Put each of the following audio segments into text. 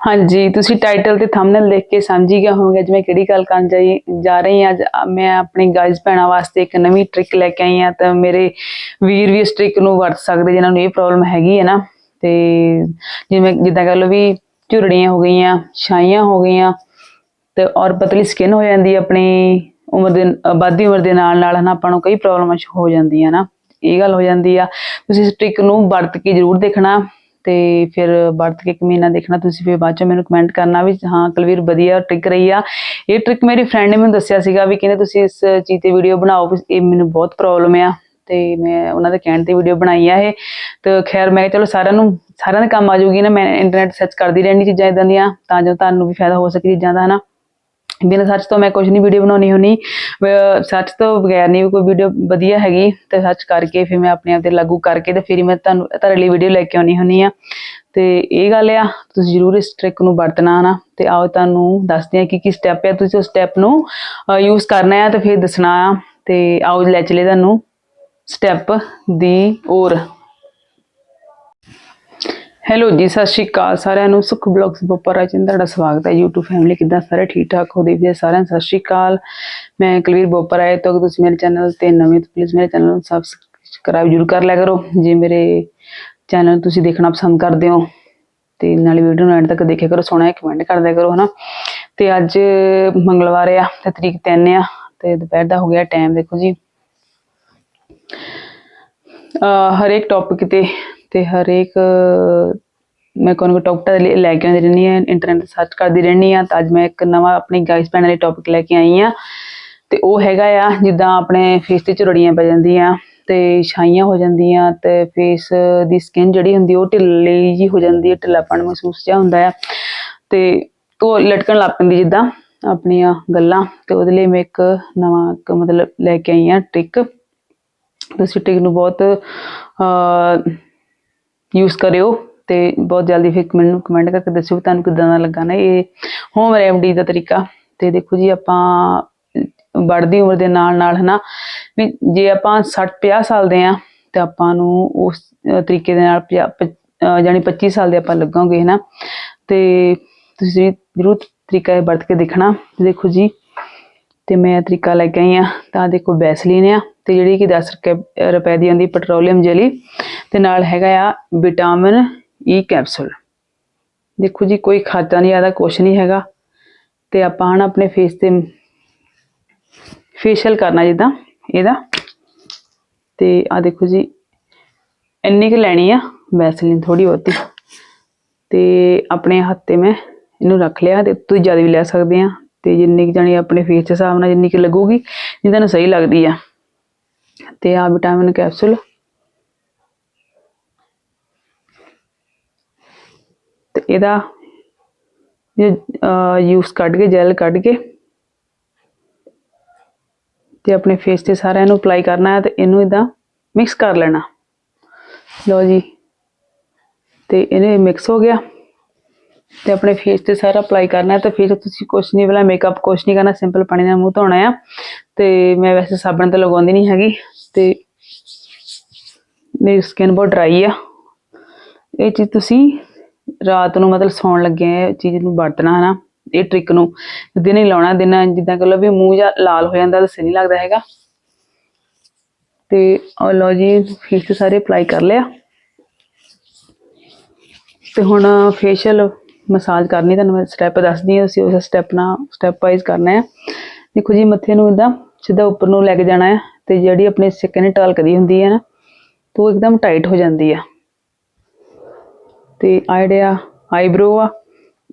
ਹਾਂਜੀ, ਤੁਸੀਂ ਟਾਈਟਲ ਤੇ ਥੰਬਨੇਲ ਦੇਖ ਕੇ ਸਮਝ ਹੀ ਗਏ ਹੋਵੋਗੇ ਅੱਜ ਮੈਂ ਕਿਹੜੀ ਗੱਲ ਕਰਨ ਜਾਈ, ਜਾ ਰਹੀ ਹਾਂ। ਅੱਜ ਮੈਂ ਆਪਣੇ ਗਾਇਜ਼ ਭੈਣਾਂ ਵਾਸਤੇ ਇੱਕ ਨਵੀਂ ਟ੍ਰਿਕ ਲੈ ਕੇ ਆਈ ਹਾਂ ਤਾਂ ਮੇਰੇ ਵੀਰ ਵੀ ਇਸ ਟ੍ਰਿਕ ਨੂੰ ਵਰਤ ਸਕਦੇ, ਜਿਨ੍ਹਾਂ ਨੂੰ ਇਹ ਪ੍ਰੋਬਲਮ ਹੈਗੀ ਹੈ ਨਾ। ਤੇ ਜਿਵੇਂ, ਜਿੱਦਾਂ ਕਹ ਲਓ ਵੀ ਝੁਰੜੀਆਂ ਹੋ ਗਈਆਂ, ਛਾਈਆਂ ਹੋ ਗਈਆਂ ਤੇ ਔਰ ਪਤਲੀ ਸਕਿਨ ਹੋ ਜਾਂਦੀ ਆਪਣੀ ਉਮਰ ਦੇ ਆਬਾਦੀ ਉਮਰ ਦੇ ਨਾਲ ਨਾਲ ਹਨਾ, ਆਪਾਂ ਨੂੰ ਕਈ ਪ੍ਰੋਬਲਮਾਂ ਹੋ ਜਾਂਦੀਆਂ ਨਾ। ਇਹ ਗੱਲ ਹੋ ਜਾਂਦੀ ਆ। ਤੁਸੀਂ ਇਸ ਟ੍ਰਿਕ ਨੂੰ ਵਰਤ ਕੇ ਜ਼ਰੂਰ ਦੇਖਣਾ। ਤੇ ਫਿਰ ਵਰਤ ਕੇ ਇੱਕ ਮਹੀਨਾ ਦੇਖਣਾ, ਤੁਸੀਂ ਫਿਰ ਬਾਅਦ ਚ ਮੈਨੂੰ ਕਮੈਂਟ ਕਰਨਾ ਵੀ, ਹਾਂ ਕੁਲਵੀਰ ਵਧੀਆ ਟ੍ਰਿਕ ਰਹੀ ਆ। ਇਹ ਟ੍ਰਿਕ ਮੇਰੀ ਫਰੈਂਡ ਨੇ ਮੈਨੂੰ ਦੱਸਿਆ ਸੀਗਾ ਵੀ ਕਹਿੰਦੇ ਤੁਸੀਂ ਇਸ ਚੀਜ਼ ਤੇ ਵੀਡੀਓ ਬਣਾਓ, ਵੀ ਇਹ ਮੈਨੂੰ ਬਹੁਤ ਪ੍ਰੋਬਲਮ ਆ। ਤੇ ਮੈਂ ਉਹਨਾਂ ਦੇ ਕਹਿਣ ਤੇ ਵੀਡੀਓ ਬਣਾਈ ਆ ਇਹ। ਤੇ ਖੈਰ ਮੈਂ ਕਿਹਾ ਚਲੋ ਸਾਰਿਆਂ ਨੂੰ, ਸਾਰਿਆਂ ਦੇ ਕੰਮ ਆ ਜਾਊਗੀ ਨਾ, ਮੈਂ ਇੰਟਰਨੈਟ ਸਰਚ ਕਰਦੀ ਰਹਿੰਦੀ ਚੀਜ਼ਾਂ ਇਦਾਂ ਦੀਆਂ, ਤਾਂ ਜੋ ਤੁਹਾਨੂੰ ਵੀ ਫਾਇਦਾ ਹੋ ਸਕੇ ਚੀਜ਼ਾਂ ਦਾ, ਹਨਾ। ਬਿਨਾਂ ਸਰਚ ਤੋਂ ਮੈਂ ਕੁਝ ਨਹੀਂ ਵੀਡੀਓ ਬਣਾਉਣੀ ਹੁੰਨੀ ਸਰਚ ਤੋਂ ਬਗੈਰ ਨਹੀਂ ਕੋਈ ਵੀਡੀਓ ਵਧੀਆ ਹੈਗੀ, ਤੇ ਸਰਚ ਕਰਕੇ ਫਿਰ ਮੈਂ ਆਪਣੇ ਆਪ ਤੇ ਲਾਗੂ ਕਰਕੇ ਤੇ ਫਿਰ ਮੈਂ ਤੁਹਾਨੂੰ, ਤੁਹਾਡੇ ਲਈ ਵੀਡੀਓ ਲੈ ਕੇ ਆਉਣੀ ਹੁੰਨੀ ਆ। ਤੇ ਇਹ ਗੱਲ ਆ, ਤੁਸੀਂ ਜ਼ਰੂਰ ਇਸ ਟ੍ਰਿਕ ਨੂੰ ਵਰਤਣਾ ਨਾ ਤੇ ਆਓ ਤੁਹਾਨੂੰ ਦੱਸਦੇ ਆ ਕਿ ਕੀ ਸਟੈਪ ਹੈ ਤੁਸੀਂ ਉਸ ਸਟੈਪ ਨੂੰ ਯੂਜ਼ ਕਰਨਾ ਹੈ ਤੇ ਫਿਰ ਦੱਸਣਾ ਆ। ਤੇ ਆਓ ਲੈ ਚਲੇ ਤੁਹਾਨੂੰ ਸਟੈਪ ਦੀ ਔਰ। ਹੈਲੋ ਜੀ, ਸਤਿ ਸ਼੍ਰੀ ਅਕਾਲ ਸਾਰਿਆਂ ਨੂੰ। ਸੁਖ ਬਲੌਗਸ ਬੋਪਰ ਰਾਜ ਦਾ ਤੁਹਾਡਾ ਸਵਾਗਤ ਹੈ। YouTube ਫੈਮਿਲੀ ਕਿੱਦਾਂ ਸਾਰੇ ਠੀਕ ਠਾਕ ਹੋ? ਦੇਖਦੇ ਸਾਰਿਆਂ ਨੂੰ ਸਤਿ ਸ਼੍ਰੀ ਅਕਾਲ। ਮੈਂ ਕੁਲਵੀਰ ਬੋਪਰ ਆਏ ਤਾਂ। ਤੁਸੀਂ ਮੇਰੇ ਚੈਨਲ ਤੇ ਨਵੇਂ ਤਾਂ ਪਲੀਜ਼ ਮੇਰੇ ਚੈਨਲ ਨੂੰ ਸਬਸਕ੍ਰਾਈਬ ਜ਼ਰੂਰ ਕਰ ਲਿਆ ਕਰੋ। ਜੇ ਮੇਰੇ ਚੈਨਲ ਤੁਸੀਂ ਦੇਖਣਾ ਪਸੰਦ ਕਰਦੇ ਹੋ ਤੇ ਨਾਲੇ ਵੀਡੀਓ ਨੂੰ ਐਂਡ ਤੱਕ ਦੇਖਿਆ ਕਰੋ, ਸੋਹਣਾ ਕਮੈਂਟ ਕਰ ਦਿਆ ਕਰੋ, ਹਨਾ? ਤੇ ਅੱਜ ਮੰਗਲਵਾਰ ਆ, ਤੇ ਤਰੀਕ 3 ਆ, ਤੇ ਦੁਪਹਿਰ ਦਾ ਹੋ ਗਿਆ ਟਾਈਮ ਦੇਖੋ ਜੀ। ਹਰੇਕ ਟੌਪਿਕ ਤੇ ਤੇ ਹਰੇਕ, ਮੈਂ ਕੋਈ ਨਾ ਕੋਈ ਲੈ ਕੇ ਆਉਂਦੀ ਰਹਿੰਦੀ ਹਾਂ ਇੰਟਰਨੈਟ ਸਰਚ ਕਰਦੀ ਰਹਿੰਦੀ ਹਾਂ ਤਾਂ ਅੱਜ ਮੈਂ ਇੱਕ ਨਵਾਂ ਆਪਣੀ ਗਾਈਸ ਪੈਣ ਵਾਲੀ ਟੌਪਿਕ ਲੈ ਕੇ ਆਈ ਹਾਂ ਤੇ ਉਹ ਹੈਗਾ ਆ ਜਿੱਦਾਂ ਆਪਣੇ ਫੇਸ ਤੇ ਝੁਰੜੀਆਂ ਪੈ ਜਾਂਦੀਆਂ ਤੇ ਛਾਈਆਂ ਹੋ ਜਾਂਦੀਆਂ ਤੇ ਫੇਸ ਦੀ ਸਕਿਨ ਜਿਹੜੀ ਹੁੰਦੀ ਉਹ ਢਿੱਲੀ ਜੀ ਹੋ ਜਾਂਦੀ ਹੈ, ਢਿੱਲਾਪਣ ਮਹਿਸੂਸ ਜਿਹਾ ਹੁੰਦਾ ਆ ਤੇ ਉਹ ਲਟਕਣ ਲੱਗ ਪੈਂਦੀ ਜਿੱਦਾਂ ਆਪਣੀਆਂ ਗੱਲਾਂ ਤੇ ਉਹਦੇ ਲਈ ਮੈਂ ਇੱਕ ਨਵਾਂ ਇੱਕ ਮਤਲਬ ਲੈ ਕੇ ਆਈ ਹਾਂ ਟ੍ਰਿਕ ਤੁਸੀਂ ਟ੍ਰਿਕ ਨੂੰ ਬਹੁਤ ਯੂਜ਼ ਕਰਿਓ ਤੇ ਬਹੁਤ ਜਲਦੀ ਫਿਰ ਮੈਨੂੰ ਕਮੈਂਟ ਕਰਕੇ ਦੱਸਿਓ ਵੀ ਤੁਹਾਨੂੰ ਕਿਦਾਂ ਦਾ ਲੱਗਾ ਨਾ ਇਹ ਹੋਮ ਰੈਮਡੀ ਦਾ ਤਰੀਕਾ। ਤੇ ਦੇਖੋ ਜੀ, ਆਪਾਂ ਵੱਧਦੀ ਉਮਰ ਦੇ ਨਾਲ ਨਾਲ ਹਨਾ, ਵੀ ਜੇ ਆਪਾਂ 60 50 ਸਾਲ ਦੇ ਆ ਤੇ ਆਪਾਂ ਨੂੰ ਉਸ ਤਰੀਕੇ ਦੇ ਨਾਲ ਪੰਜਾਹ- ਪ- ਜਾਣੀ 25 ਸਾਲ ਦੇ ਆਪਾਂ ਲੱਗਾਂਗੇ ਹਨਾ। ਤੇ ਤੁਸੀਂ ਜ਼ਰੂਰ ਤਰੀਕਾ ਇਹ ਵਰਤ ਕੇ ਦੇਖਣਾ। ਦੇਖੋ ਜੀ, ਤੇ ਮੈਂ ਇਹ ਤਰੀਕਾ ਲੈ ਕੇ ਆਈ ਆ ਤਾਂ ਦੇਖੋ ਬੈਸਲੀਨ ਆ। ਤੇ ਜਿਹੜੀ ਕਿ 10 ਰੁਪਏ ਰੁਪਏ ਦੀ ਆਉਂਦੀ ਪੈਟਰੋਲੀਅਮ ਜਲੀ ਤੇ ਨਾਲ ਹੈਗਾ ਆ ਵਿਟਾਮਿਨ e ਈ ਕੈਪਸੂਲ ਦੇਖੋ ਜੀ, ਕੋਈ ਖਾਤਾ ਨਹੀਂ ਆਦਾ ਕੁਛ ਨਹੀਂ ਹੈਗਾ। ਤੇ ਆਪਾਂ ਹਣ ਆਪਣੇ ਫੇਸ ਤੇ ਫੇਸ਼ੀਅਲ ਕਰਨਾ ਜਿੱਦਾਂ, ਇਹਦਾ। ਤੇ ਆ ਦੇਖੋ ਜੀ, ਇੰਨੀ ਕੁ ਲੈਣੀ ਆ ਵੈਸਲੀਨ ਥੋੜੀ ਬਹੁਤੀ। ਤੇ ਆਪਣੇ ਹੱਥ ਤੇ ਮੈਂ ਇਹਨੂੰ ਰੱਖ ਲਿਆ ਤੇ ਤੁਸੀਂ ਜ਼ਿਆਦਾ ਵੀ ਲੈ ਸਕਦੇ ਆ। ਤੇ ਜਿੰਨੀ ਕੁ ਜਾਣੀ ਆਪਣੇ ਫੇਸ ਦੇ ਹਿਸਾਬ ਨਾਲ ਜਿੰਨੀ ਕੁ ਲੱਗੂਗੀ ਜਿੱਦਾਂ ਨੂੰ ਸਹੀ ਲੱਗਦੀ ਆ। ਤੇ ਆ ਵਿਟਾਮਿਨ ਕੈਪਸੂਲ। ਤੇ ਇਹਦਾ ਯੂਸ ਕੱਢ ਕੇ ਜੈਲ ਕੱਢ ਕੇ ਤੇ ਆਪਣੇ ਫੇਸ ਤੇ ਸਾਰਿਆਂ ਨੂੰ ਅਪਲਾਈ ਕਰਨਾ ਹੈ ਤੇ ਇਹਨੂੰ ਇਦਾਂ ਮਿਕਸ ਕਰ ਲੈਣਾ। ਲਓ ਜੀ, ਤੇ ਇਹਨੇ ਮਿਕਸ ਹੋ ਗਿਆ। ਤੇ ਆਪਣੇ ਫੇਸ ਤੇ ਸਾਰਾ ਅਪਲਾਈ ਕਰਨਾ ਹੈ ਤੇ ਫਿਰ ਤੁਸੀਂ ਕੁਛ ਨਹੀਂ ਵਾਲਾ ਮੇਕਅਪ ਕੁਛ ਨਹੀਂ ਕਰਨਾ ਸਿੰਪਲ ਪਾਣੀ ਨਾਲ ਮੂੰਹ ਧੋਣਾ ਆ। ਤੇ ਮੈਂ ਵੈਸੇ ਸਾਬਣ ਤਾਂ ਲਗਾਉਂਦੀ ਨਹੀਂ ਹੈਗੀ ਤੇ ਮੇਰੀ ਸਕਿਨ ਬਹੁਤ ਡਰਾਈ ਆ। ਇਹ ਚੀਜ਼ ਤੁਸੀਂ ਰਾਤ ਨੂੰ ਮਤਲਬ ਸੌਣ ਲੱਗੇ ਇਹ ਚੀਜ਼ ਨੂੰ ਵਰਤਣਾ ਹੈ ਨਾ ਇਹ ਟ੍ਰਿਕ ਨੂੰ। ਦਿਨੇ ਲਾਉਣਾ, ਦਿਨ ਜਿੱਦਾਂ ਕਿ ਲਓ ਵੀ ਮੂੰਹ ਜਾਂ ਲਾਲ ਹੋ ਜਾਂਦਾ ਤਾਂ ਸਹੀ ਨਹੀਂ ਲੱਗਦਾ ਹੈਗਾ। ਤੇ ਉਹ ਲਓ ਜੀ ਫੇਸ ਤੇ ਸਾਰੇ ਅਪਲਾਈ ਕਰ ਲਿਆ। ਤੇ ਹੁਣ ਫੇਸ਼ੀਅਲ ਮਸਾਜ ਕਰਨੀ, ਤੁਹਾਨੂੰ ਮੈਂ ਸਟੈਪ ਦੱਸਦੀ ਹਾਂ ਤੁਸੀਂ ਉਸ ਸਟੈਪ ਨਾਲ ਸਟੈਪ ਵਾਈਜ਼ ਕਰਨਾ ਹੈ। ਦੇਖੋ ਜੀ, ਮੱਥੇ ਨੂੰ ਇਦਾਂ ਸਿੱਧਾ ਉੱਪਰ ਨੂੰ ਲੈ ਕੇ ਜਾਣਾ ਹੈ ਤੇ ਜਿਹੜੀ ਆਪਣੀ ਸਕਿਨ ਟਲਕਦੀ ਹੁੰਦੀ ਹੈ ਨਾ ਤੇ ਉਹ ਇੱਕਦਮ ਟਾਈਟ ਹੋ ਜਾਂਦੀ ਆ ਤੇ ਆ ਜਿਹੜੇ ਆ ਆਈਬ੍ਰੋ ਆ,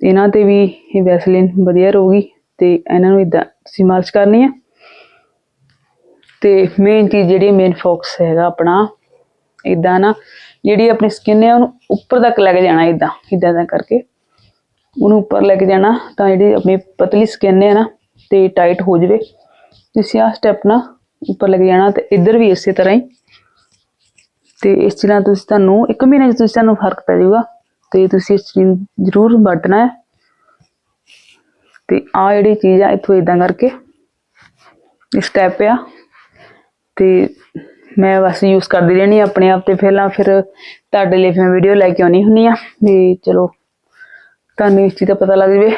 ਇਹਨਾਂ ਤੇ ਵੀ ਇਹ ਵੈਸਲੀਨ ਵਧੀਆ ਰਹੂਗੀ ਤੇ ਇਹਨਾਂ ਨੂੰ ਇਦਾਂ ਤੁਸੀਂ ਮਾਲਿਸ਼ ਕਰਨੀ ਆ ਤੇ ਮੇਨ ਚੀਜ਼ ਜਿਹੜੀ ਮੇਨ ਫੋਕਸ ਹੈਗਾ ਆਪਣਾ ਇਦਾਂ ਨਾ, ਜਿਹੜੀ ਆਪਣੀ ਸਕਿਨ ਹੈ ਉਹਨੂੰ ਉੱਪਰ ਤੱਕ ਲੈ ਕੇ ਜਾਣਾ ਇਦਾਂ ਇਦਾਂ ਦਾ ਕਰਕੇ। ਉਹਨੂੰ ਉੱਪਰ ਲੈ ਕੇ ਜਾਣਾ, ਤਾਂ ਜਿਹੜੀ ਆਪਣੀ ਪਤਲੀ ਸਕਿਨ ਹੈ ਨਾ, ਤੇ ਟਾਈਟ ਹੋ ਜਵੇ। ਤੁਸੀਂ ਆਹ ਸਟੈਪ ਨਾ ਉੱਪਰ ਲੈ ਕੇ ਜਾਣਾ ਤੇ ਇੱਧਰ ਵੀ ਇਸੇ ਤਰ੍ਹਾਂ ਹੀ। ਤੇ ਇਸ ਤਰ੍ਹਾਂ ਤੁਸੀਂ ਤੁਹਾਨੂੰ ਇੱਕ ਮਹੀਨੇ 'ਚ ਤੁਸੀਂ ਤੁਹਾਨੂੰ ਫ਼ਰਕ ਪੈ ਜਾਊਗਾ, ਤੇ ਤੁਸੀਂ ਇਸ ਚੀਜ਼ ਨੂੰ ਜ਼ਰੂਰ ਵਰਤਣਾ ਹੈ। ਤੇ ਆ ਜਿਹੜੀ ਚੀਜ਼ ਆ, ਇੱਥੋਂ ਇਦਾਂ ਕਰਕੇ ਸਟੈਪ ਆ। ਤੇ ਮੈਂ ਬਸ ਯੂਜ਼ ਕਰਦੀ ਰਹਿਣੀ ਆਪਣੇ ਆਪ ਤੇ, ਪਹਿਲਾਂ ਫਿਰ ਤੁਹਾਡੇ ਲਈ ਫਿਰ ਵੀਡੀਓ ਲੈ ਕੇ ਆਉਣੀ ਹੁੰਨੀ ਆ ਵੀ ਚਲੋ ਤੁਹਾਨੂੰ ਇਸ ਚੀਜ਼ ਦਾ ਪਤਾ ਲੱਗ ਜਵੇ।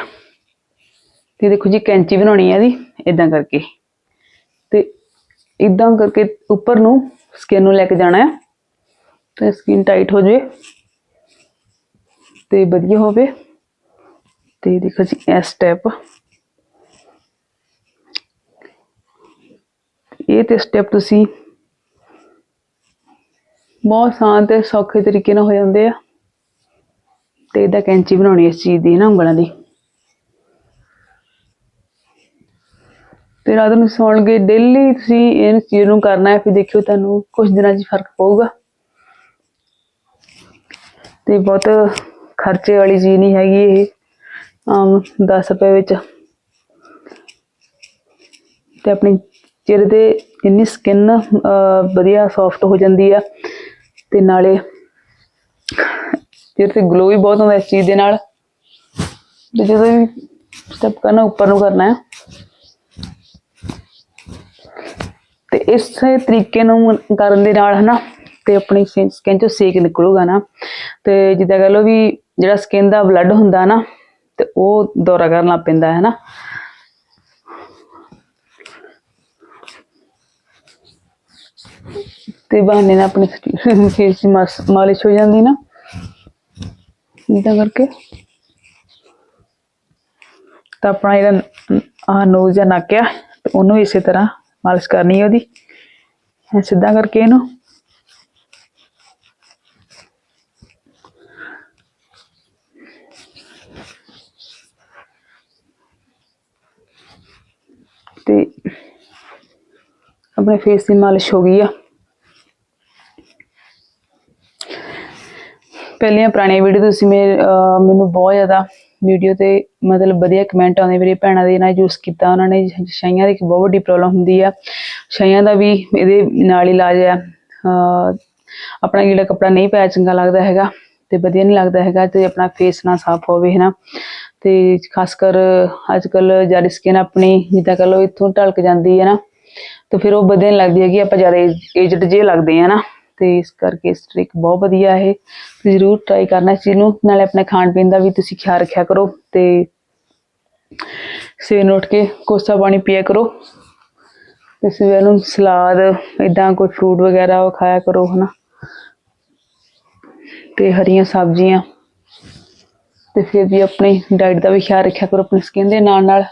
ਤੇ ਦੇਖੋ ਜੀ, ਕੈਂਚੀ ਬਣਾਉਣੀ ਹੈ ਇਹਦੀ ਇਦਾਂ ਕਰਕੇ। ਤੇ ਇਦਾਂ ਕਰਕੇ ਉੱਪਰ ਨੂੰ ਸਕਿਨ ਨੂੰ ਲੈ ਕੇ ਜਾਣਾ ਹੈ। ਤੇ ਸਕਿਨ ਟਾਈਟ ਹੋ ਜਾਵੇ। ਤੇ ਵਧੀਆ ਹੋਵੇ। ਤੇ ਦੇਖੋ ਜੀ, ਇਹ ਸਟੈਪ ਇਹ ਤੇ ਸਟੈਪ ਤੁਸੀਂ ਬਹੁਤ ਆਸਾਨ ਤੇ ਸੌਖੇ ਤਰੀਕੇ ਨਾਲ ਹੋ ਜਾਂਦੇ ਆ। ਤੇ ਇਹਦਾ ਕੈਂਚੀ ਬਣਾਉਣੀ ਇਸ ਚੀਜ਼ ਦੀ ਨਾ ਉਂਗਲਾਂ ਦੀ। ਤੇ ਰਾਤ ਨੂੰ ਸੌਣਗੇ ਡੇਲੀ ਤੁਸੀਂ ਇਹ ਚੀਜ਼ ਨੂੰ ਕਰਨਾ ਹੈ, ਫਿਰ ਦੇਖਿਓ ਤੁਹਾਨੂੰ ਕੁਝ ਦਿਨਾਂ 'ਚ ਫ਼ਰਕ ਪਊਗਾ। ਤੇ ਬਹੁਤ ਖਰਚੇ ਵਾਲੀ ਚੀਜ਼ ਨਹੀਂ ਹੈਗੀ ਇਹ, ਆਮ 10 ਰੁਪਏ ਵਿੱਚ। ਤੇ ਆਪਣੀ ਚਿਹਰੇ ਤੇ ਇੰਨੀ ਸਕਿਨ ਵਧੀਆ ਸੌਫਟ ਹੋ ਜਾਂਦੀ ਆ, ਤੇ ਨਾਲੇ ਚਿਹਰੇ ਤੇ ਗਲੋ ਵੀ ਬਹੁਤ ਹੁੰਦਾ ਇਸ ਚੀਜ਼ ਦੇ ਨਾਲ, ਤੇ ਜਦੋਂ ਵੀ ਸਟੈਪ ਕਰਨਾ, ਉੱਪਰ ਨੂੰ ਕਰਨਾ ਹੈ। ਤੇ ਇਸੇ ਤਰੀਕੇ ਨੂੰ ਕਰਨ ਦੇ ਨਾਲ ਹਨਾ, ਤੇ ਆਪਣੀ ਸਕਿਨ ਚੋਂ ਸੇਕ ਨਿਕਲੂਗਾ ਨਾ। ਤੇ ਜਿੱਦਾਂ ਕਹ ਲਓ ਵੀ ਜਿਹੜਾ ਸਕਿਨ ਦਾ ਬਲੱਡ ਹੁੰਦਾ ਨਾ, ਤੇ ਉਹ ਦੌਰਾ ਕਰਨ ਲੱਗ ਪੈਂਦਾ ਹੈ ਨਾ ਤੇ ਬਹਾਨੇ ਨਾਲ ਆਪਣੀ ਫੇਸ ਦੀ ਮਾਲਿਸ਼ ਹੋ ਜਾਂਦੀ ਨਾ। ਇਦਾਂ ਕਰਕੇ। ਤਾਂ ਆਪਣਾ ਜਿਹੜਾ ਆ ਨੋਜ਼ ਜਾਂ ਨੱਕ ਆ, ਤੇ ਉਹਨੂੰ ਇਸੇ ਤਰ੍ਹਾਂ ਮਾਲਿਸ਼ ਕਰਨੀ ਹੈ ਉਹਦੀ। ਸਿੱਧਾ ਕਰਕੇ ਇਹਨੂੰ। ਤੇ ਆਪਣੇ ਫੇਸ ਦੀ ਮਾਲਿਸ਼ ਹੋ ਗਈ ਆ। ਪਹਿਲੀਆਂ ਪੁਰਾਣੀਆਂ ਵੀਡੀਓ ਤੁਸੀਂ ਮੇਰੇ ਮੈਨੂੰ ਬਹੁਤ ਜ਼ਿਆਦਾ ਵੀਡੀਓ ਤੇ ਮਤਲਬ ਵਧੀਆ ਕਮੈਂਟ ਆਉਂਦੇ ਮੇਰੇ ਭੈਣਾਂ ਦੇ ਨਾਲ ਯੂਜ਼ ਕੀਤਾ, ਉਹਨਾਂ ਨੇ ਛਾਈਆਂ ਦੀ ਇੱਕ ਬਹੁਤ ਵੱਡੀ ਪ੍ਰੋਬਲਮ ਹੁੰਦੀ ਆ। ਛਾਈਆਂ ਦਾ ਵੀ ਇਹਦੇ ਨਾਲ ਇਲਾਜ ਆ। ਆਪਣਾ ਜਿਹੜਾ ਕੱਪੜਾ ਨਹੀਂ ਪਾਇਆ ਚੰਗਾ ਲੱਗਦਾ ਹੈਗਾ ਤੇ ਵਧੀਆ ਨਹੀਂ ਲੱਗਦਾ ਹੈਗਾ ਤੇ ਆਪਣਾ ਫੇਸ ਨਾ ਸਾਫ਼ ਹੋਵੇ ਹੈ ਨਾ ਤੇ ਖਾਸ ਕਰ ਅੱਜ ਕੱਲ ਜ਼ਿਆਦਾ ਸਕਿਨ ਆਪਣੀ ਜਿੱਦਾਂ ਕਹ ਲਓ ਇੱਥੋਂ ਢਲਕ ਜਾਂਦੀ ਹੈ ਨਾ, ਤਾਂ ਫਿਰ ਉਹ ਵਧੀਆ ਨਹੀਂ ਲੱਗਦੀ ਹੈਗੀ, ਆਪਾਂ ਜ਼ਿਆਦਾ ਏਜਡ ਜੇ ਲੱਗਦੇ ਆ ਨਾ ਤੇ ਇਸ ਕਰਕੇ ਇਸ ਟ੍ਰਿਕ ਬਹੁਤ ਵਧੀਆ ਹੈ। ਤੁਸੀਂ ਜ਼ਰੂਰ ਟਰਾਈ ਕਰਨਾ ਇਸ ਚੀਜ਼ ਨੂੰ। ਨਾਲੇ ਆਪਣੇ ਖਾਣ ਪੀਣ ਦਾ ਵੀ ਤੁਸੀਂ ਖਿਆਲ ਰੱਖਿਆ ਕਰੋ ਤੇ ਸਵੇਰ ਨੂੰ ਉੱਠ ਕੇ ਕੋਸਾ ਪਾਣੀ ਪੀਆ ਕਰੋ। ਤੇ ਸਵੇਰ ਨੂੰ ਸਲਾਦ ਇਦਾਂ ਕੋਈ ਫਰੂਟ ਵਗੈਰਾ ਉਹ ਖਾਇਆ ਕਰੋ, ਹਨਾ। ਤੇ ਹਰੀਆਂ ਸਬਜ਼ੀਆਂ। ਤੇ ਫਿਰ ਵੀ ਆਪਣੀ ਡਾਈਟ ਦਾ ਵੀ ਖਿਆਲ ਰੱਖਿਆ ਕਰੋ, ਆਪਣੀ ਸਕਿਨ ਦੇ ਨਾਲ ਨਾਲ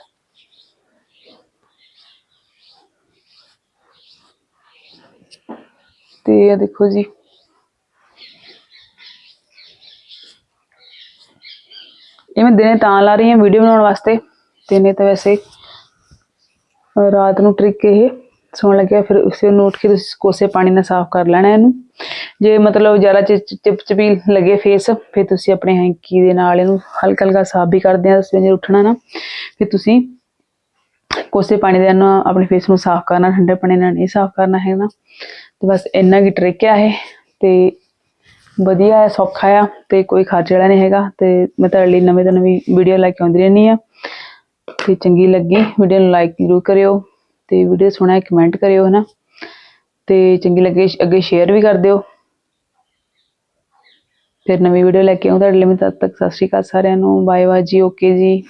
ਤੇ ਇਹ ਦੇਖੋ ਜੀ। ਇਹ ਮੈਂ ਦਿਨੇ ਤਾਂ ਲਾ ਰਹੀ ਹਾਂ ਵੀਡੀਓ ਬਣਾਉਣ ਵਾਸਤੇ। ਤੇ ਨਹੀਂ ਤਾਂ ਵੈਸੇ ਰਾਤ ਨੂੰ ਟ੍ਰਿਕ ਇਹ ਸੌਣ ਲੱਗਿਆ, ਫਿਰ ਉਸੇ ਨੂੰ ਉੱਠ ਕੇ ਤੁਸੀਂ ਕੋਸੇ ਪਾਣੀ ਨਾਲ ਸਾਫ਼ ਕਰ ਲੈਣਾ ਇਹਨੂੰ। ਜੇ ਮਤਲਬ ਜ਼ਿਆਦਾ ਚਿਪਚਿਪੀ ਲੱਗੇ ਫੇਸ ਫਿਰ ਤੁਸੀਂ ਆਪਣੇ ਹੈਂਕੀ ਦੇ ਨਾਲ ਇਹਨੂੰ ਹਲਕਾ ਹਲਕਾ ਸਾਫ਼ ਵੀ ਕਰਦੇ ਆ ਸਵੇਰੇ ਉੱਠਣਾ ਨਾ। ਫਿਰ ਤੁਸੀਂ ਕੋਸੇ ਪਾਣੀ ਦੇ ਨਾਲ ਆਪਣੇ ਫੇਸ ਨੂੰ ਸਾਫ਼ ਕਰਨਾ, ਠੰਡੇ ਪਾਣੀ ਨਾਲ ਨਹੀਂ ਸਾਫ਼ ਕਰਨਾ ਹੈ ਨਾ ਤੇ ਬਸ ਇੰਨਾ ਕੀ ਟ੍ਰਿਕ ਆ ਇਹ, ਤੇ ਵਧੀਆ ਹੈ, ਸੌਖਾ ਆ, ਤੇ ਕੋਈ ਖਰਚ ਵਾਲਾ ਨਹੀਂ ਹੈਗਾ, ਤੇ ਮੈਂ ਤੁਹਾਡੇ ਲਈ ਨਵੇਂ ਤੋਂ ਨਵੀਂ ਵੀਡੀਓ ਲੈ ਕੇ ਆਉਂਦੀ ਰਹਿੰਦੀ ਆ ਤੇ ਚੰਗੀ ਲੱਗੀ ਵੀਡੀਓ ਨੂੰ ਲਾਈਕ ਜ਼ਰੂਰ ਕਰਿਓ, ਤੇ ਵੀਡੀਓ ਸੋਹਣਾ ਕਮੈਂਟ ਕਰਿਓ, ਹਨਾ। ਤੇ ਚੰਗੀ ਲੱਗੇ, ਅੱਗੇ ਸ਼ੇਅਰ ਵੀ ਕਰ ਦਿਓ। ਫਿਰ ਨਵੀਂ ਵੀਡੀਓ ਲੈ ਕੇ ਆਉਂ ਤੁਹਾਡੇ ਲਈ ਮੈਂ ਤਦ ਤੱਕ ਸਤਿ ਸ਼੍ਰੀ ਅਕਾਲ ਸਾਰਿਆਂ ਨੂੰ। ਬਾਏ ਬਾਏ ਜੀ ਓਕੇ ਜੀ।